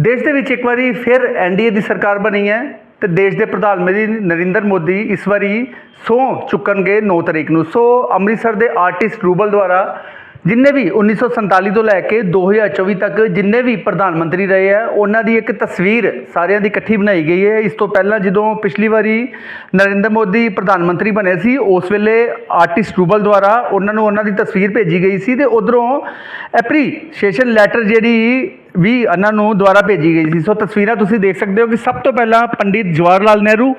ਦੇਸ਼ ਦੇ ਵਿੱਚ ਇੱਕ ਵਾਰੀ ਫਿਰ ਐਨਡੀਏ ਦੀ ਸਰਕਾਰ ਬਣੀ ਹੈ ਤੇ ਦੇਸ਼ ਦੇ ਪ੍ਰਧਾਨ ਮੰਤਰੀ ਨਰਿੰਦਰ ਮੋਦੀ ਇਸ ਵਾਰੀ ਸਹੁੰ ਚੁੱਕਣਗੇ 9 ਤਰੀਕ ਨੂੰ। ਸੋ ਅੰਮ੍ਰਿਤਸਰ ਦੇ ਆਰਟਿਸਟ ਰੂਬਲ ਦੁਆਰਾ ਜਿੰਨੇ ਵੀ 1947 ਤੋਂ ਲੈ ਕੇ 2024 ਤੱਕ ਜਿੰਨੇ ਵੀ ਪ੍ਰਧਾਨ ਮੰਤਰੀ ਰਹੇ ਆ ਉਹਨਾਂ ਦੀ ਇੱਕ ਤਸਵੀਰ ਸਾਰਿਆਂ ਦੀ ਇਕੱਠੀ ਬਣਾਈ ਗਈ ਹੈ। ਇਸ ਤੋਂ ਪਹਿਲਾਂ ਜਦੋਂ ਪਿਛਲੀ ਵਾਰੀ ਨਰਿੰਦਰ ਮੋਦੀ ਪ੍ਰਧਾਨ ਮੰਤਰੀ ਬਣੇ ਸੀ, ਉਸ ਵੇਲੇ ਆਰਟਿਸਟ ਰੂਬਲ ਦੁਆਰਾ ਉਹਨਾਂ ਨੂੰ ਉਹਨਾਂ ਦੀ ਤਸਵੀਰ ਭੇਜੀ ਗਈ ਸੀ ਤੇ ਉਧਰੋਂ ਐਪਰੀਸ਼ੀਏਸ਼ਨ ਲੈਟਰ ਜਿਹੜੀ ਵੀ ਇਹਨਾਂ ਨੂੰ ਦੁਆਰਾ ਭੇਜੀ ਗਈ ਸੀ। ਸੋ ਤਸਵੀਰਾਂ ਤੁਸੀਂ ਦੇਖ ਸਕਦੇ ਹੋ ਕਿ ਸਭ ਤੋਂ ਪਹਿਲਾਂ ਪੰਡਿਤ ਜਵਾਹਰ ਲਾਲ ਨਹਿਰੂ,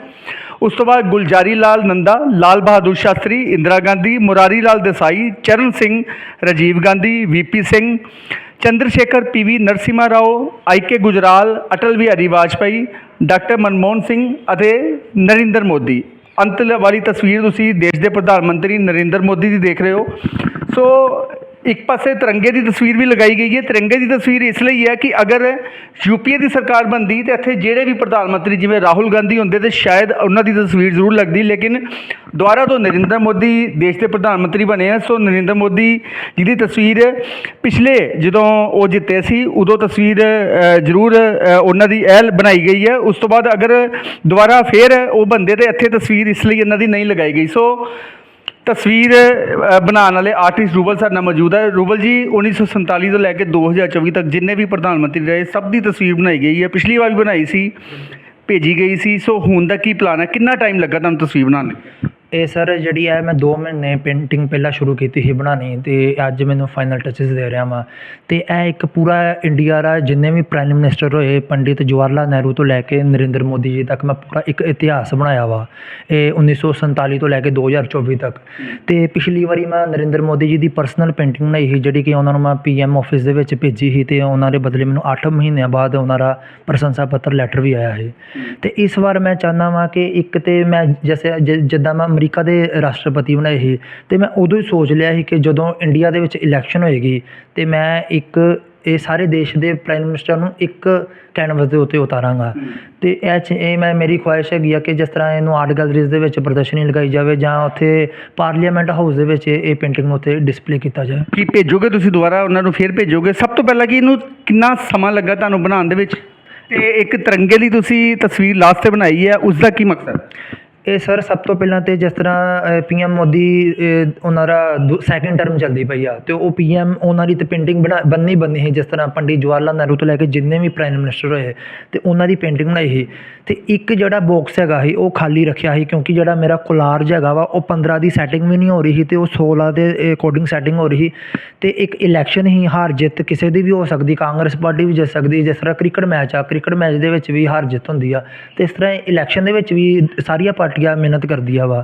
ਉਸ ਤੋਂ ਬਾਅਦ ਗੁਲਜਾਰੀ ਲਾਲ Nanda, Lal Bahadur Shastri, Indira Gandhi Murari Lal Desai, Charan Singh, Rajiv Gandhi V P Singh Chandra Shekhar P V Narasimha Rao I K Gujral, Atal Bihari Vajpayee, doctor Manmohan Singh ਅਤੇ ਨਰਿੰਦਰ ਮੋਦੀ। ਅੰਤ ਵਾਲੀ ਤਸਵੀਰ ਤੁਸੀਂ ਦੇਸ਼ ਦੇ ਪ੍ਰਧਾਨ ਮੰਤਰੀ ਨਰਿੰਦਰ ਮੋਦੀ ਦੀ ਦੇਖ ਰਹੇ ਹੋ। ਸੋ ਇੱਕ ਪਾਸੇ ਤਿਰੰਗੇ ਦੀ ਤਸਵੀਰ ਵੀ ਲਗਾਈ ਗਈ ਹੈ। ਤਿਰੰਗੇ ਦੀ ਤਸਵੀਰ ਇਸ ਲਈ ਹੈ ਕਿ ਅਗਰ ਯੂਪੀਏ ਦੀ ਸਰਕਾਰ ਬਣਦੀ ਤੇ ਇੱਥੇ ਜਿਹੜੇ ਵੀ ਪ੍ਰਧਾਨ ਮੰਤਰੀ ਜਿਵੇਂ ਰਾਹੁਲ ਗਾਂਧੀ ਹੁੰਦੇ ਤੇ ਸ਼ਾਇਦ ਉਹਨਾਂ ਦੀ ਤਸਵੀਰ ਜ਼ਰੂਰ ਲੱਗਦੀ, ਲੇਕਿਨ ਦੁਬਾਰਾ ਤੋਂ ਨਰਿੰਦਰ ਮੋਦੀ ਦੇਸ਼ ਦੇ ਪ੍ਰਧਾਨ ਮੰਤਰੀ ਬਣੇ ਆ। ਸੋ ਨਰਿੰਦਰ ਮੋਦੀ ਜਿਹਦੀ ਤਸਵੀਰ ਪਿਛਲੇ ਜਦੋਂ ਉਹ ਜਿੱਤੇ ਸੀ, ਉਦੋਂ ਤਸਵੀਰ ਜ਼ਰੂਰ ਉਹਨਾਂ ਦੀ ਐਲ ਬਣਾਈ ਗਈ ਹੈ। ਉਸ ਤੋਂ ਬਾਅਦ ਅਗਰ ਦੁਬਾਰਾ ਫੇਰ ਉਹ ਬੰਦੇ ਤੇ ਇੱਥੇ ਤਸਵੀਰ ਇਸ ਲਈ ਇਹਨਾਂ ਦੀ ਨਹੀਂ ਲਗਾਈ ਗਈ। ਸੋ ਤਸਵੀਰ ਅ, ਬਣਾਉਣ ਵਾਲੇ ਆਰਟਿਸਟ ਰੂਬਲ ਸਾਡੇ ਨਾਲ ਮੌਜੂਦ ਹੈ। ਰੂਬਲ ਜੀ 1947 ਤੋਂ ਲੈ ਕੇ 2024 ਤੱਕ ਜਿੰਨੇ ਵੀ ਪ੍ਰਧਾਨ ਮੰਤਰੀ ਰਹੇ ਸਭ ਦੀ ਤਸਵੀਰ ਬਣਾਈ ਗਈ ਹੈ। ਪਿਛਲੀ ਵਾਰ ਵੀ ਬਣਾਈ ਸੀ ਭੇਜੀ ਗਈ ਸੀ। ਸੋ ਹੁਣ ਦਾ ਕੀ ਪਲਾਨ ਹੈ? ਕਿੰਨਾ ਟਾਈਮ ਲੱਗਾ ਤੁਹਾਨੂੰ ਤਸਵੀਰ ਬਣਾਉਣ ਲਈ? ਇਹ ਸਰ ਜਿਹੜੀ ਹੈ, ਮੈਂ ਦੋ ਮਹੀਨੇ ਪੇਂਟਿੰਗ ਪਹਿਲਾਂ ਸ਼ੁਰੂ ਕੀਤੀ ਸੀ ਬਣਾਉਣੀ ਅਤੇ ਅੱਜ ਮੈਨੂੰ ਫਾਈਨਲ ਟੱਚਸ ਦੇ ਰਿਹਾ ਵਾਂ। ਅਤੇ ਇਹ ਇੱਕ ਪੂਰਾ ਇੰਡੀਆ ਦਾ ਜਿੰਨੇ ਵੀ ਪ੍ਰਾਈਮ ਮਿਨਿਸਟਰ ਹੋਏ, ਪੰਡਿਤ ਜਵਾਹਰ ਲਾਲ ਨਹਿਰੂ ਤੋਂ ਲੈ ਕੇ ਨਰਿੰਦਰ ਮੋਦੀ ਜੀ ਤੱਕ ਮੈਂ ਪੂਰਾ ਇੱਕ ਇਤਿਹਾਸ ਬਣਾਇਆ ਵਾ। ਇਹ 1947 ਤੋਂ ਲੈ ਕੇ 2024 ਤੱਕ। ਅਤੇ ਪਿਛਲੀ ਵਾਰੀ ਮੈਂ ਨਰਿੰਦਰ ਮੋਦੀ ਜੀ ਦੀ ਪਰਸਨਲ ਪੇਂਟਿੰਗ ਬਣਾਈ ਸੀ, ਜਿਹੜੀ ਕਿ ਉਹਨਾਂ ਨੂੰ ਮੈਂ ਪੀ ਐੱਮ ਆਫਿਸ ਦੇ ਵਿੱਚ ਭੇਜੀ ਸੀ ਅਤੇ ਉਹਨਾਂ ਦੇ ਬਦਲੇ ਮੈਨੂੰ ਅੱਠ ਮਹੀਨਿਆਂ ਬਾਅਦ ਉਹਨਾਂ ਦਾ ਪ੍ਰਸ਼ੰਸਾ ਪੱਤਰ ਲੈਟਰ ਵੀ ਆਇਆ ਸੀ। ਅਤੇ ਇਸ ਵਾਰ ਮੈਂ ਚਾਹੁੰਦਾ ਵਾਂ ਕਿ ਇੱਕ ਤਾਂ ਮੈਂ ਜੈਸੇ ਜਿੱਦਾਂ ਮੈਂ ਅਮਰੀਕਾ ਦੇ ਰਾਸ਼ਟਰਪਤੀ ਬਣਾਏ ਸੀ ਤੇ ਮੈਂ ਉਦੋਂ ਹੀ ਸੋਚ ਲਿਆ ਸੀ ਕਿ ਜਦੋਂ ਇੰਡੀਆ ਦੇ ਵਿੱਚ ਇਲੈਕਸ਼ਨ ਹੋਏਗੀ ਤੇ ਮੈਂ ਇੱਕ ਇਹ ਸਾਰੇ ਦੇਸ਼ ਦੇ ਪ੍ਰਾਈਮ ਮਿਨਿਸਟਰ ਨੂੰ ਇੱਕ ਕੈਨਵਸ ਦੇ ਉੱਤੇ ਉਤਾਰਾਂਗਾ। ਤੇ ਇਹ 'ਚ ਇਹ ਮੈਂ ਮੇਰੀ ਖੁਆਇਸ਼ ਹੈਗੀ ਆ ਕਿ ਜਿਸ ਤਰ੍ਹਾਂ ਇਹਨੂੰ ਆਰਟ ਗੈਲਰੀਜ਼ ਦੇ ਵਿੱਚ ਪ੍ਰਦਰਸ਼ਨੀ ਲਗਾਈ ਜਾਵੇ ਜਾਂ ਉੱਥੇ ਪਾਰਲੀਮੈਂਟ ਹਾਊਸ ਦੇ ਵਿੱਚ ਇਹ ਪੇਂਟਿੰਗ ਨੂੰ ਉੱਤੇ ਡਿਸਪਲੇ ਕੀਤਾ ਜਾਏ ਕੀ ਭੇਜੋਗੇ ਤੁਸੀਂ ਦੁਬਾਰਾ? ਉਹਨਾਂ ਨੂੰ ਫੇਰ ਭੇਜੋਗੇ? ਸਭ ਤੋਂ ਪਹਿਲਾਂ ਕਿ ਇਹਨੂੰ ਕਿੰਨਾ ਸਮਾਂ ਲੱਗਾ ਤੁਹਾਨੂੰ ਬਣਾਉਣ ਦੇ ਵਿੱਚ? ਤੇ ਇੱਕ ਤਿਰੰਗੇ ਦੀ ਤੁਸੀਂ ਤਸਵੀਰ ਲਾਸਟ ਤੇ ਬਣਾਈ ਹੈ ਉਸ ਦਾ ਕੀ ਮਕਸਦ? ਇਹ ਸਰ ਸਭ ਤੋਂ ਪਹਿਲਾਂ ਤਾਂ ਜਿਸ ਤਰ੍ਹਾਂ ਪੀ ਪੀਐਮ ਮੋਦੀ ਉਹਨਾਂ ਦਾ ਸੈਕੰਡ ਟਰਮ ਚੱਲਦੀ ਪਈ ਆ ਅਤੇ ਉਹ ਪੀ ਪੀਐਮ ਉਹਨਾਂ ਦੀ ਤਾਂ ਪੇਂਟਿੰਗ ਬਣਾ, ਬੰਨੀ ਬੰਨੀ ਸੀ, ਜਿਸ ਤਰ੍ਹਾਂ ਪੰਡਿਤ ਜਵਾਹਰ ਲਾਲ ਨਹਿਰੂ ਤੋਂ ਲੈ ਕੇ ਜਿੰਨੇ ਵੀ ਪ੍ਰਾਈਮ ਮਿਨਿਸਟਰ ਹੋਏ ਅਤੇ ਉਹਨਾਂ ਦੀ ਪੇਂਟਿੰਗ ਬਣਾਈ ਸੀ। ਅਤੇ ਇੱਕ ਜਿਹੜਾ ਬੋਕਸ ਹੈਗਾ ਸੀ, ਉਹ ਖਾਲੀ ਰੱਖਿਆ ਸੀ, ਕਿਉਂਕਿ ਜਿਹੜਾ ਮੇਰਾ ਕੋਲਾਰਜ ਹੈਗਾ ਵਾ, ਉਹ 15 ਦੀ ਸੈਟਿੰਗ ਵੀ ਨਹੀਂ ਹੋ ਰਹੀ ਸੀ ਅਤੇ ਉਹ 16 ਦੇ ਅਕੋਰਡਿੰਗ ਸੈਟਿੰਗ ਹੋ ਰਹੀ ਸੀ। ਅਤੇ ਇੱਕ ਇਲੈਕਸ਼ਨ ਹੀ ਹਾਰ ਜਿੱਤ ਕਿਸੇ ਦੀ ਵੀ ਹੋ ਸਕਦੀ, ਕਾਂਗਰਸ ਪਾਰਟੀ ਵੀ ਜਿੱਤ ਸਕਦੀ, ਜਿਸ ਤਰ੍ਹਾਂ ਕ੍ਰਿਕਟ ਮੈਚ ਆ ਕ੍ਰਿਕਟ ਮੈਚ ਦੇ ਵਿੱਚ ਵੀ ਹਾਰ ਜਿੱਤ ਹੁੰਦੀ ਆ। ਅਤੇ ਇਸ ਤਰ੍ਹਾਂ ਇਲੈਕਸ਼ਨ ਦੇ ਵਿੱਚ ਵੀ ਸਾਰੀਆਂ ਪਾਰਟੀਆਂ ਮਿਹਨਤ ਕਰਦੀ ਆ ਵਾ।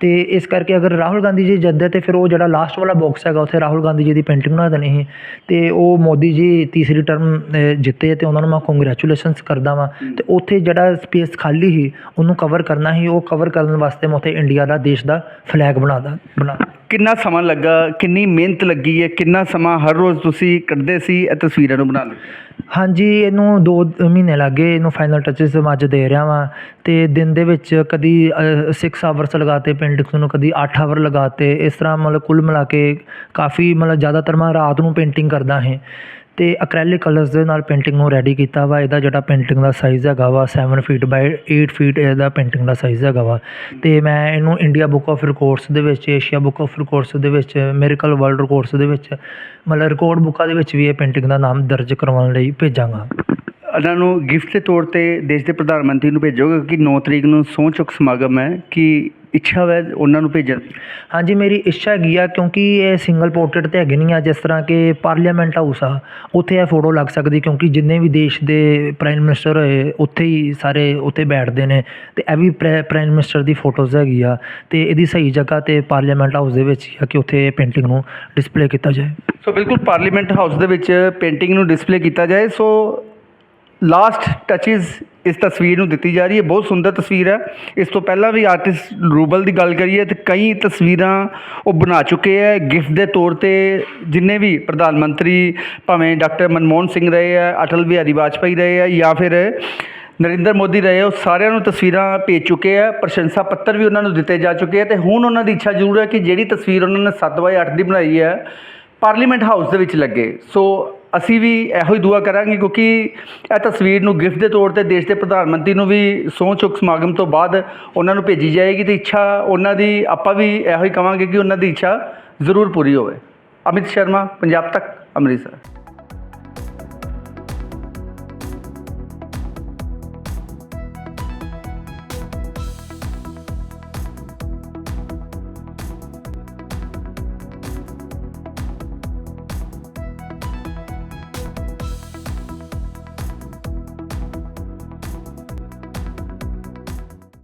ਤੇ ਇਸ ਕਰਕੇ ਅਗਰ ਰਾਹੁਲ ਗਾਂਧੀ ਜੀ ਜਿੱਤਦੇ, ਤੇ ਫਿਰ ਉਹ ਜਿਹੜਾ ਲਾਸਟ ਵਾਲਾ ਬਾਕਸ ਹੈਗਾ, ਉੱਥੇ ਰਾਹੁਲ ਗਾਂਧੀ ਜੀ ਦੀ ਪੇਂਟਿੰਗ ਬਣਾ ਦੇਣੀ ਸੀ। ਤੇ ਉਹ ਮੋਦੀ ਜੀ ਤੀਸਰੀ ਟਰਮ ਜਿੱਤੇ ਤੇ ਉਹਨਾਂ ਨੂੰ ਮੈਂ ਕੰਗ੍ਰੈਚੁਲੇਸ਼ਨਸ ਕਰਦਾ ਵਾਂ। ਤੇ ਉੱਥੇ ਜਿਹੜਾ ਸਪੇਸ ਖਾਲੀ ਸੀ, ਉਹਨੂੰ ਕਵਰ ਕਰਨਾ ਸੀ। ਉਹ ਕਵਰ ਕਰਨ ਵਾਸਤੇ ਮੈਂ ਉੱਥੇ ਇੰਡੀਆ ਦਾ, ਦੇਸ਼ ਦਾ ਫਲੈਗ ਬਣਾਦਾ ਬਣਾ ਕਿੰਨਾ ਸਮਾਂ ਲੱਗਾ, ਕਿੰਨੀ ਮਿਹਨਤ ਲੱਗੀ ਹੈ, ਕਿੰਨਾ ਸਮਾਂ ਹਰ ਰੋਜ਼ ਤੁਸੀਂ ਕੱਢਦੇ ਸੀ, ਇਹ ਤਸਵੀਰਾਂ ਨੂੰ ਬਣਾਉਣ ਲਈ ਹਾਂਜੀ, ਇਹਨੂੰ ਦੋ ਮਹੀਨੇ ਲੱਗ ਗਏ, ਇਹਨੂੰ ਫਾਈਨਲ ਟੱਚਸ ਮੈਂ ਅੱਜ ਦੇ ਰਿਹਾ ਵਾਂ। ਅਤੇ ਦਿਨ ਦੇ ਵਿੱਚ ਕਦੀ ਸਿਕਸ ਆਵਰਸ ਲਗਾ 'ਤੇ ਪੇਂਟਿੰਗਸ ਨੂੰ, ਕਦੀ ਅੱਠ ਆਵਰ ਲਗਾ ਤੇ ਇਸ ਤਰ੍ਹਾਂ ਮਤਲਬ ਕੁੱਲ ਮਿਲਾ ਕੇ ਕਾਫੀ ਮਤਲਬ ਜ਼ਿਆਦਾਤਰ ਮੈਂ ਰਾਤ ਨੂੰ ਪੇਂਟਿੰਗ ਕਰਦਾ ਹੈ। ਅਤੇ ਅਕ੍ਰੈਲਿਕ ਕਲਰਸ ਦੇ ਨਾਲ ਪੇਂਟਿੰਗ ਨੂੰ ਰੈਡੀ ਕੀਤਾ ਵਾ। ਇਹਦਾ ਜਿਹੜਾ ਪੇਂਟਿੰਗ ਦਾ ਸਾਈਜ਼ ਹੈਗਾ ਵਾ seven feet by eight feet ਇਹਦਾ ਪੇਂਟਿੰਗ ਦਾ ਸਾਈਜ਼ ਹੈਗਾ ਵਾ। ਅਤੇ ਮੈਂ ਇਹਨੂੰ ਇੰਡੀਆ ਬੁੱਕ ਆਫ ਰਿਕੋਰਡਸ ਦੇ ਵਿੱਚ ਏਸ਼ੀਆ ਬੁੱਕ ਆਫ ਰਿਕੋਰਡਸ ਦੇ ਵਿੱਚ ਮੇਰੀਕਲ ਵਰਲਡ ਰਿਕੋਰਡਸ ਦੇ ਵਿੱਚ, ਮਤਲਬ ਰਿਕਾਰਡ ਬੁੱਕਾਂ ਦੇ ਵਿੱਚ ਵੀ ਇਹ ਪੇਂਟਿੰਗ ਦਾ ਨਾਮ ਦਰਜ ਕਰਵਾਉਣ ਲਈ ਭੇਜਾਂਗਾ। ਉਹਨਾਂ ਨੂੰ ਗਿਫਟ ਦੇ ਤੌਰ ਤੇ ਦੇਸ਼ ਦੇ ਪ੍ਰਧਾਨ ਮੰਤਰੀ ਨੂੰ ਭੇਜੋਗੇ ਕਿ 9 ਤਰੀਕ ਨੂੰ ਸਹੁੰ ਚੁੱਕ ਸਮਾਗਮ ਹੈ ਕਿ ਇੱਛਾ ਹੈ ਉਹਨਾਂ ਨੂੰ ਭੇਜਣ? ਹਾਂਜੀ ਮੇਰੀ ਇੱਛਾ ਹੈਗੀ ਆ ਕਿਉਂਕਿ ਇਹ ਸਿੰਗਲ ਪੋਰਟਰੇਟ ਤੇ ਹੈਗੇ ਨਹੀਂ ਆ ਜਿਸ ਤਰ੍ਹਾਂ ਕਿ ਪਾਰਲੀਮੈਂਟ ਹਾਊਸ ਆ ਉੱਥੇ ਇਹ ਫੋਟੋ ਲੱਗ ਸਕਦੀ ਕਿਉਂਕਿ ਜਿੰਨੇ ਵੀ ਦੇਸ਼ ਦੇ ਪ੍ਰਾਈਮ ਮਿਨਿਸਟਰ ਹੋਏ ਉੱਥੇ ਹੀ ਸਾਰੇ ਉੱਥੇ ਬੈਠਦੇ ਨੇ ਤੇ ਇਹ ਵੀ ਪ੍ਰਾਈਮ ਮਿਨਿਸਟਰ ਦੀ ਫੋਟੋਜ਼ ਹੈਗੀ ਆ ਤੇ ਇਹਦੀ ਸਹੀ ਜਗ੍ਹਾ ਤੇ ਪਾਰਲੀਮੈਂਟ ਹਾਊਸ ਦੇ ਵਿੱਚ ਆ ਕਿ ਉੱਥੇ ਪੇਂਟਿੰਗ ਨੂੰ ਡਿਸਪਲੇ ਕੀਤਾ ਜਾਏ। ਸੋ ਬਿਲਕੁਲ ਪਾਰਲੀਮੈਂਟ ਹਾਊਸ ਦੇ ਵਿੱਚ ਪੇਂਟਿੰਗ ਨੂੰ ਡਿਸਪਲੇ ਕੀਤਾ ਜਾਏ ਸੋ ਲਾਸਟ ਟੱਚਸ ਇਸ ਤਸਵੀਰ ਨੂੰ ਦਿੱਤੀ ਜਾ ਰਹੀ ਹੈ। ਬਹੁਤ ਸੁੰਦਰ ਤਸਵੀਰ ਹੈ। ਇਸ ਤੋਂ ਪਹਿਲਾਂ ਵੀ ਆਰਟਿਸਟ ਰੂਬਲ ਦੀ ਗੱਲ ਕਰੀਏ ਤੇ ਕਈ ਤਸਵੀਰਾਂ ਉਹ ਬਣਾ ਚੁੱਕੇ ਹੈ। ਗਿਫਟ ਦੇ ਤੌਰ ਤੇ ਜਿੰਨੇ ਵੀ ਪ੍ਰਧਾਨ ਮੰਤਰੀ ਭਾਵੇਂ ਡਾਕਟਰ ਮਨਮੋਹਨ ਸਿੰਘ ਰਹੇ ਆ ਅਟਲ ਬਿਹਾਰੀ ਵਾਜਪਾਈ ਰਹੇ ਆ ਜਾਂ ਫਿਰ ਨਰਿੰਦਰ ਮੋਦੀ ਰਹੇ ਉਹ ਸਾਰਿਆਂ ਨੂੰ ਤਸਵੀਰਾਂ ਭੇਜ ਚੁੱਕੇ ਆ ਪ੍ਰਸ਼ੰਸਾ ਪੱਤਰ ਵੀ ਉਹਨਾਂ ਨੂੰ ਦਿੱਤੇ ਜਾ ਚੁੱਕੇ ਆ ਤੇ ਹੁਣ ਉਹਨਾਂ ਦੀ ਇੱਛਾ ਜ਼ਰੂਰ ਹੈ ਕਿ ਜਿਹੜੀ ਤਸਵੀਰ ਉਹਨਾਂ ਨੇ 7 ਬਾਏ 8 ਦੀ ਬਣਾਈ ਹੈ ਪਾਰਲੀਮੈਂਟ ਹਾਊਸ ਦੇ ਵਿੱਚ ਲੱਗੇ। ਸੋ ਅਸੀਂ ਵੀ ਇਹੋ ਹੀ ਦੁਆ ਕਰਾਂਗੇ ਕਿਉਂਕਿ ਇਹ ਤਸਵੀਰ ਨੂੰ ਗਿਫਟ ਦੇ ਤੌਰ ਤੇ ਦੇਸ਼ ਦੇ ਪ੍ਰਧਾਨ ਮੰਤਰੀ ਨੂੰ ਵੀ ਸਹੁੰ ਚੁੱਕ ਸਮਾਗਮ ਤੋਂ ਬਾਅਦ ਉਹਨਾਂ ਨੂੰ ਭੇਜੀ ਜਾਏਗੀ ਤੇ ਇੱਛਾ ਉਹਨਾਂ ਦੀ, ਆਪਾਂ ਵੀ ਇਹੋ ਹੀ ਕਵਾਂਗੇ ਕਿ ਉਹਨਾਂ ਦੀ ਇੱਛਾ ਜ਼ਰੂਰ ਪੂਰੀ ਹੋਵੇ। ਅਮਿਤ ਸ਼ਰਮਾ, ਪੰਜਾਬ ਤੱਕ, ਅੰਮ੍ਰਿਤਸਰ।